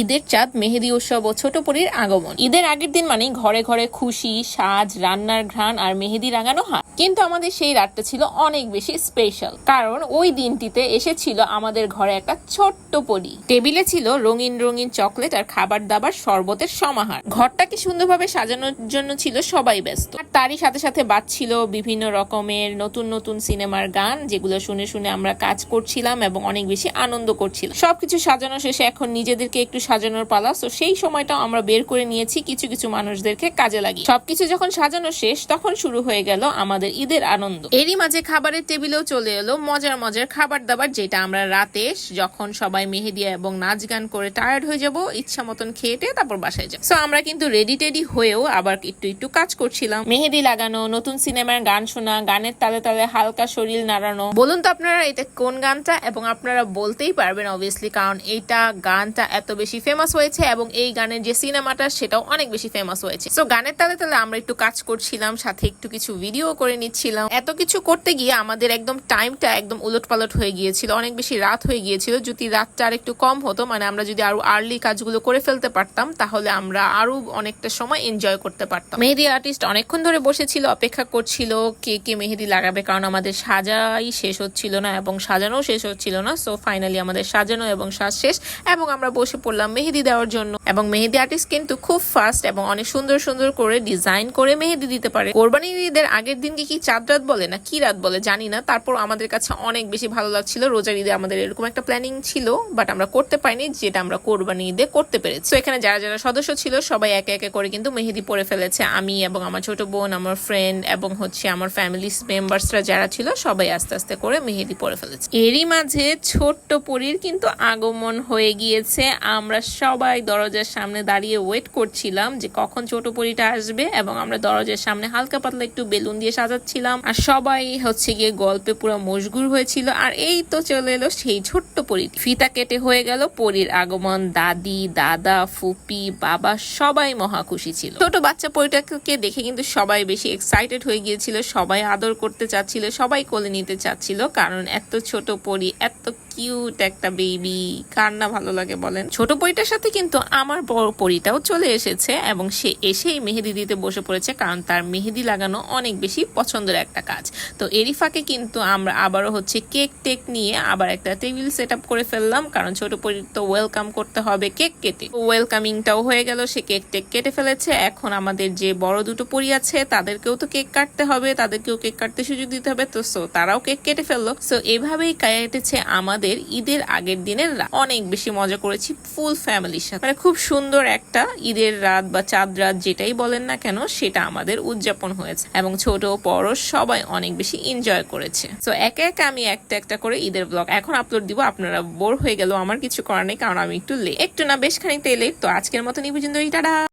ঈদের চাঁদ, মেহেদি উৎসব ও ছোট পরীর আগমন। ঈদের আগের দিন মানে ঘরে ঘরে খুশি, সাজ, রান্নার ঘ্রাণ আর মেহেদি রাঙানো হয়। কিন্তু আমাদের সেই রাতটা ছিল অনেক বেশি স্পেশাল কারণ ওই দিনটিতে এসেছিল আমাদের ঘরে একটা ছোট্ট পরি। টেবিলে ছিল রঙিন রঙিন চকলেট আর খাবার দাবার শরবতের সমাহার। ঘরটাকে সুন্দরভাবে সাজানোর জন্য ছিল সবাই ব্যস্ত। আর তারই সাথে সাথে বাজছিল বিভিন্ন রকমের নতুন নতুন সিনেমার গান, যেগুলো শুনে শুনে আমরা কাজ করছিলাম এবং অনেক বেশি আনন্দ করছিলাম। সবকিছু সাজানো শেষে এখন নিজেদেরকে একটু সাজানোর পালা তো সেই সময়টা আমরা বের করে নিয়েছি কিছু কিছু মানুষদেরকে কাজে লাগিয়ে। সবকিছু যখন সাজানো শেষ, তখন শুরু হয়ে গেল আমাদের ঈদের আনন্দ। এরই মাঝে খাবারের টেবিলেও চলে এলো মজার মজার খাবার দাবার যেটা আমরা রাতে যখন সবাই মেহেদিয়া এবং নাচ গান করে টায়ার্ড হয়ে যাব, ইচ্ছা মতন খেয়ে টেয়ে তারপর বাসায় যাব। সো আমরা কিন্তু রেডি টেডি হয়েও আবার একটু একটু কাজ করছিলাম। মেহেদি লাগানো, নতুন সিনেমার গান শোনা, গানের তালে তালে হালকা শরীর নাড়ানো। বলুন তো আপনারা এটা কোন গানটা, এবং আপনারা বলতেই পারবেন অবভিয়াসলি কারণ এইটা গানটা এত বেশি ফেমাস হয়েছে এবং এই গানের যে সিনেমাটা, সেটাও অনেক বেশি ফেমাস হয়েছে। সো গানের তালে তালে আমরা একটু কাজ করছিলাম, সাথে একটু কিছু ভিডিও করে নিচ্ছিলাম। এত কিছু করতে গিয়ে আমাদের একদম টাইমটা একদম উলট পালট হয়ে গিয়েছিল, অনেক বেশি রাত হয়ে গিয়েছিল। যদি রাতটা আর একটু কম হতো মানে আমরা যদি আরও আর্লি কাজগুলো করে ফেলতে পারতাম, তাহলে আমরা আরও অনেকটা সময় এনজয় করতে পারতাম। মেহেদি আর্টিস্ট অনেকক্ষণ ধরে বসেছিল, অপেক্ষা করছিল, কে কে মেহেদি লাগাবে, কারণ আমাদের সাজাই শেষ হচ্ছিল না এবং সাজানো শেষ হচ্ছিল না। সো ফাইনালি আমাদের সাজানো এবং সাজ শেষ এবং আমরা বসে পড়লাম। মেহেদি দেওয়ার জন্য। এবং মেহেদি আর্টিস্ট কিন্তু খুব ফাস্ট এবং অনেক সুন্দর সুন্দর করে ডিজাইন করে মেহেদি দিতে পারে। কোরবানির ঈদের আগের দিনকে কি চাঁদ রাত বলে না কি রাত বলে জানি না। তারপর আমাদের কাছে অনেক বেশি ভালো লাগছিল। রোজার ঈদে আমাদের এরকম একটা প্ল্যানিং ছিল বাট আমরা করতে পারিনি, যেটা আমরা কোরবানি ঈদে করতে পেরেছি। তো এখানে যারা যারা সদস্য ছিল, সবাই একে একে করে কিন্তু মেহেদি পরে ফেলেছে। আমি এবং আমার ছোট বোন, আমার ফ্রেন্ড এবং হচ্ছে আমার ফ্যামিলি মেম্বার্সরা যারা ছিল, সবাই আস্তে আস্তে করে মেহেদি পরে ফেলেছে। এরই মাঝে ছোট্ট পরীর কিন্তু আগমন হয়ে গিয়েছে। আমরা সবাই দরজার সামনে দাঁড়িয়ে ওয়েট করছিলাম যে কখন ছোট পরিটা আসবে এবং আমরা দরজার সামনে হালকা পাতলা একটু বেলুন দিয়ে সাজাচ্ছিলাম। আর সবাই হচ্ছে গিয়ে গল্পে পুরো মশগুর হয়েছিল। আর এই তো চলে এলো সেই ছোট্ট পরী ফিতা কেটে হয়ে গেল পরীর আগমন। দাদি, দাদা, ফুপি, বাবা সবাই মহা খুশি ছিল। ছোট বাচ্চা পরিটাকে দেখে কিন্তু সবাই বেশি এক্সাইটেড হয়ে গিয়েছিল। সবাই আদর করতে চাচ্ছিল, সবাই কোলে নিতে চাচ্ছিল। কারণ এত ছোট পরি, এত কিউট একটা বেবি কার না ভালো লাগে বলেন? ছোট পরীটার সাথে কিন্তু আমার বড় পরিটাও চলে এসেছে এবং সে এসেই মেহেদি দিতে বসে পড়েছে কারণ তার মেহেদি লাগানো অনেক বেশি পছন্দের একটা কাজ। তো এরই ফাঁকে কিন্তু আমরা আবারও হচ্ছে কেক টেক নিয়ে আবার একটা টেবিল সেট করে ফেললাম, কারণ ছোট পরীর তো ওয়েলকাম করতে হবে কেক কেটে। ওয়েলকামিংটাও হয়ে গেল, সে কেক টেক কেটে ফেলেছে। এখন আমাদের যে বড় দুটো পরি আছে, তাদেরকেও তো কেক কাটতে হবে, তাদেরকেও কেক কাটতে সুযোগ দিতে হবে। তো সো তারাও কেক কেটে ফেলল। সো এভাবেই কেটেছে আমাদের ঈদের আগের দিনের রাত। অনেক বেশি মজা করেছি ফুল ফ্যামিলির সাথে। মানে খুব সুন্দর একটা ঈদের রাত বা চাঁদ রাত যেটাই বলেন না কেন, সেটা আমাদের উদযাপন হয়েছে। এবং ছোট, বড় সবাই অনেক বেশি এনজয় করেছে। তো একে একে আমি একটা একটা করে ঈদের ব্লগ এখন আপলোড দিব। আপনারা বোর হয়ে গেল আমার কিছু করার নেই, কারণ আমি একটু লে একটু না, বেশ খানিকটা লেট তো আজকের মতন এই পর্যন্ত